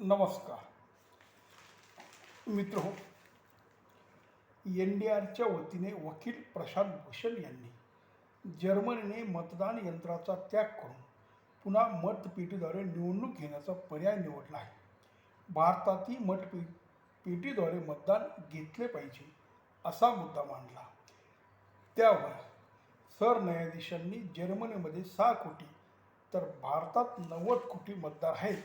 नमस्कार. मित्र N D आरच्या वतीने वकील प्रशांत भूषण यांनी जर्मनीने मतदान यंत्राचा त्याग करून पुन्हा मतपेटीद्वारे निवडणूक घेण्याचा पर्याय निवडला आहे. भारतातही मतपे पेटीद्वारे मतदान घेतले पाहिजे असा मुद्दा मांडला. त्यावर सरन्यायाधीशांनी जर्मनीमध्ये सहा कोटी तर भारतात नव्वद कोटी मतदार आहेत.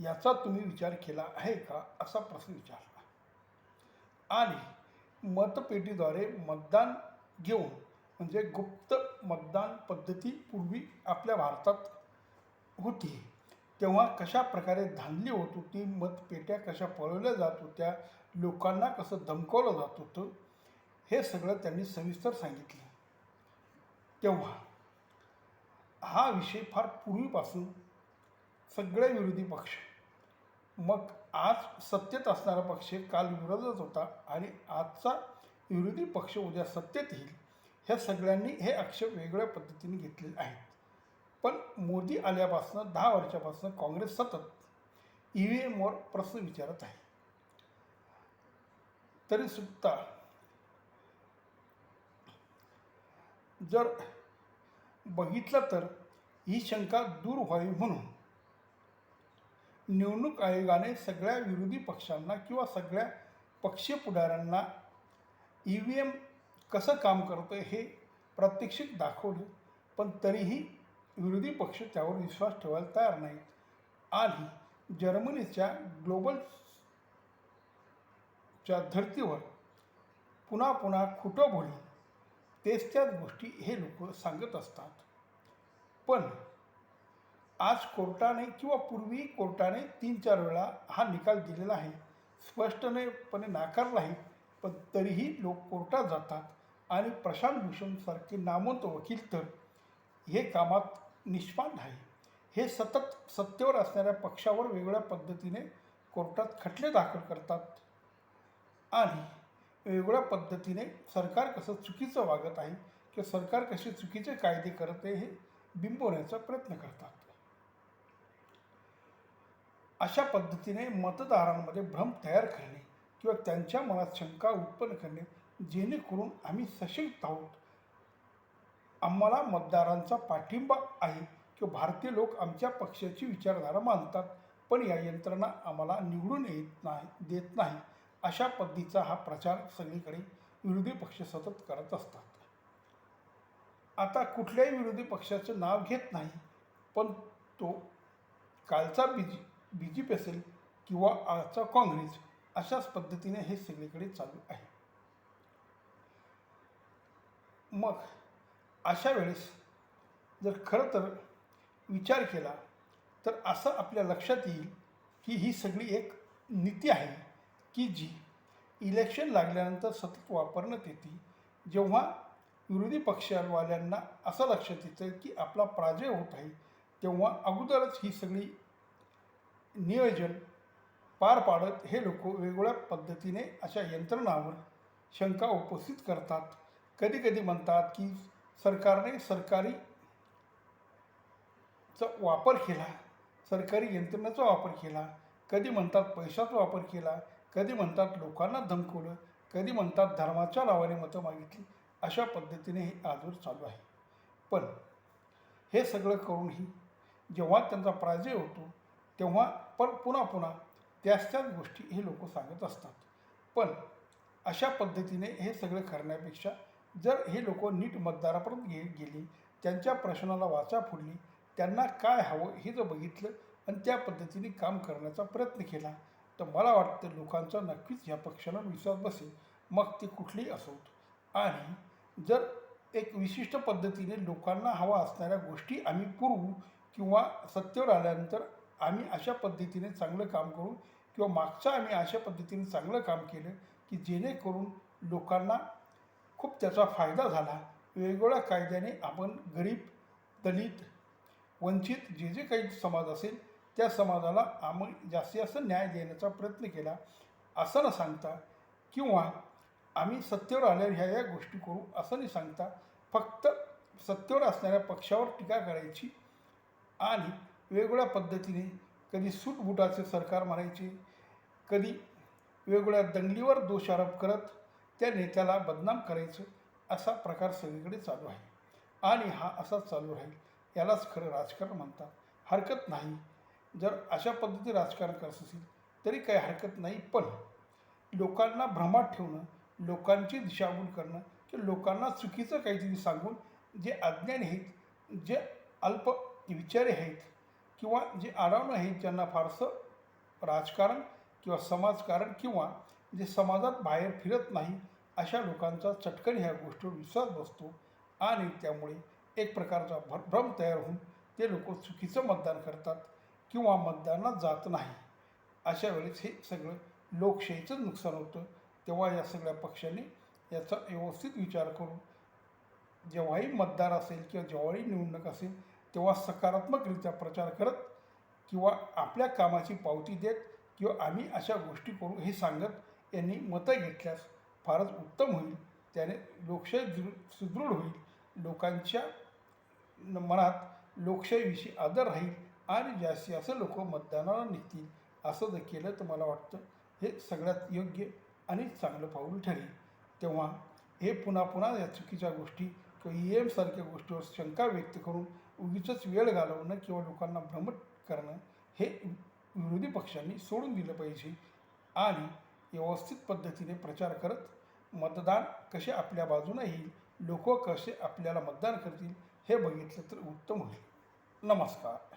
याचा तुम्ही विचार केला आहे का असा प्रश्न विचारला. आणि मतपेटीद्वारे मतदान घेऊन म्हणजे गुप्त मतदान पद्धती पूर्वी आपल्या भारतात होती तेव्हा कशा प्रकारे धांदली होत होती मतपेट्या कशा पळवल्या जात होत्या लोकांना कसं धमकावलं जात होतं हे सगळं त्यांनी सविस्तर सांगितलं. तेव्हा हा विषय फार पूर्वीपासून सगळे विरोधी पक्ष मग आज सत्तेत असणारा पक्ष काल विरोधात होता आणि आजचा विरोधी पक्ष उद्या सत्तेत येईल ह्या सगळ्यांनी हे आक्षेप वेगळ्या पद्धतीने घेतलेले आहेत. पण मोदी आल्यापासून दहा वर्षापासून काँग्रेस सतत ई व्ही एमवर प्रश्न विचारत आहे. तरी सुद्धा जर बघितलं तर ही शंका दूर व्हावी म्हणून निवडणूक आयोगाने सगळ्या विरोधी पक्षांना किंवा सगळ्या पक्षीय पुढाऱ्यांना ई व्ही एम कसं काम करतं हे प्रात्यक्षिक दाखवलं पण तरीही विरोधी पक्ष त्यावर विश्वास ठेवायला तयार नाहीत. आणि जर्मनीच्या ग्लोबलच्या धर्तीवर पुन्हा पुन्हा खोटं बोलून तेच त्याच गोष्टी हे लोक सांगत असतात. पण आज कोर्टाने किंवा पूर्वी कोर्टाने तीन चार वेळा हा निकाल दिलेला आहे. स्पष्टपणे नाकारला आहे पण तरीही लोक कोर्टात जातात आणि प्रशांत भूषणसारखे नामवंत वकील तर हे कामात निष्पान आहे. हे सतत सत्तेवर असणाऱ्या पक्षावर वेगळ्या पद्धतीने कोर्टात खटले दाखल करतात आणि वेगळ्या पद्धतीने सरकार कसं चुकीचं वागत आहे किंवा सरकार कसे चुकीचे कायदे करत आहे हे बिंबवण्याचा प्रयत्न करतात. अशा पद्धतीने मतदारांमध्ये भ्रम तयार करणे किंवा त्यांच्या मनात शंका उत्पन्न करणे जेणेकरून आम्ही सशक्त आहोत. आम्हाला मतदारांचा पाठिंबा आहे किंवा भारतीय लोक आमच्या पक्षाची विचारधारा मानतात पण या यंत्रणा आम्हाला निवडून येत नाही देत नाही अशा पद्धतीचा हा प्रचार सगळीकडे विरोधी पक्ष सतत करत असतात. आता कुठल्याही विरोधी पक्षाचं नाव घेत नाही पण तो कालचा बीज बी जे पी असेल किंवा आजचा काँग्रेस अशाच पद्धतीने हे सगळीकडे चालू आहे. मग अशा वेळेस जर खरं तर विचार केला तर असं आपल्या लक्षात येईल की ही सगळी एक नीती आहे की जी इलेक्शन लागल्यानंतर सतत वापरण्यात येते. जेव्हा विरोधी पक्षवाल्यांना असं लक्षात येतं की आपला पराजय होत आहे तेव्हा अगोदरच ही सगळी नियोजन पार पाडत हे लोक वेगवेगळ्या पद्धतीने अशा यंत्रणावर शंका उपस्थित करतात. कधी कधी म्हणतात की सरकारने सरकारी चा वापर केला सरकारी यंत्रणेचा वापर केला. कधी म्हणतात पैशाचा वापर केला कधी म्हणतात लोकांना धमकवलं कधी म्हणतात धर्माच्या नावाने मतं मागितली अशा पद्धतीने हे आजवर चालू आहे. पण हे सगळं करूनही जेव्हा त्यांचा पराजय होतो तेव्हा पण पुन्हा पुन्हा त्याच त्याच गोष्टी हे लोक सांगत असतात. पण अशा पद्धतीने हे सगळं करण्यापेक्षा जर हे लोक नीट मतदारापर्यंत गे गेली त्यांच्या प्रश्नाला वाचा फोडली त्यांना काय हवं हे जर बघितलं आणि त्या पद्धतीने काम करण्याचा प्रयत्न केला तर मला वाटतं लोकांचा नक्कीच ह्या पक्षाला विश्वास बसेल. मग ते कुठलीही असोत आणि जर एक विशिष्ट पद्धतीने लोकांना हवा असणाऱ्या गोष्टी आम्ही पुरवू किंवा सत्तेवर आल्यानंतर आम्ही अशा पद्धतीने चांगलं काम करू किंवा मागचं आम्ही अशा पद्धतीने चांगलं काम केलं की जेणेकरून लोकांना खूप त्याचा फायदा झाला. वेगवेगळ्या कायद्याने आपण गरीब दलित वंचित जे जे काही समाज असेल त्या समाजाला आम्ही जास्तीत जास्त न्याय देण्याचा प्रयत्न केला. असं न सांगता किंवा आम्ही सत्तेवर आल्यावर ह्या या गोष्टी करू असं नाही सांगता फक्त सत्तेवर असणाऱ्या पक्षावर टीका करायची आणि वेगवेगळ्या पद्धतीने कधी सूटबुटाचे सरकार मारायचे कधी वेगवेगळ्या दंगलीवर दोषारोप करत त्या नेत्याला बदनाम करायचं असा प्रकार सगळीकडे चालू आहे. आणि हा असाच चालू राहील यालाच खरं राजकारण म्हणतात. हरकत नाही. जर अशा पद्धती राजकारण करत असेल तरी काही हरकत नाही पण लोकांना भ्रमात ठेवणं लोकांची दिशाभूल करणं की लोकांना चुकीचं काहीतरी सांगून जे अज्ञानी आहेत जे अल्प विचारी आहेत किंवा जे आढावणं आहे ज्यांना फारसं राजकारण किंवा समाजकारण किंवा जे समाजात बाहेर फिरत नाही अशा लोकांचा चटकन ह्या गोष्टीवर विश्वास बसतो आणि त्यामुळे एक प्रकारचा भ्र भ्रम तयार होऊन ते लोक चुकीचं मतदान करतात किंवा मतदानात जात नाही. अशा वेळेस हे सगळं लोकशाहीचं नुकसान होतं. तेव्हा या सगळ्या पक्षांनी याचा व्यवस्थित विचार करून जेव्हाही मतदार असेल किंवा जेव्हाही निवडणूक असेल तेव्हा सकारात्मकरित्या प्रचार करत किंवा आपल्या कामाची पावती देत किंवा आम्ही अशा गोष्टी करू हे सांगत यांनी मतं घेतल्यास फारच उत्तम होईल. त्याने लोकशाही दृ सुदृढ होईल. लोकांच्या मनात लोकशाहीविषयी आदर राहील आणि जास्तीत असं लोक मतदानाला निघतील असं जर केलं तर मला वाटतं? हे सगळ्यात योग्य आणि चांगलं पाऊल ठरेल. तेव्हा हे पुन्हा पुन्हा या चुकीच्या गोष्टी किंवा ई एमसारख्या गोष्टीवर शंका व्यक्त करून उगीच वेळ घालवणं किंवा लोकांना भ्रमट करणं हे विरोधी पक्षांनी सोडून दिलं पाहिजे. आणि व्यवस्थित पद्धतीने प्रचार करत मतदान कसे आपल्या बाजूने येईल लोक कसे आपल्याला मतदान करतील हे बघितलं तर उत्तम होईल. नमस्कार.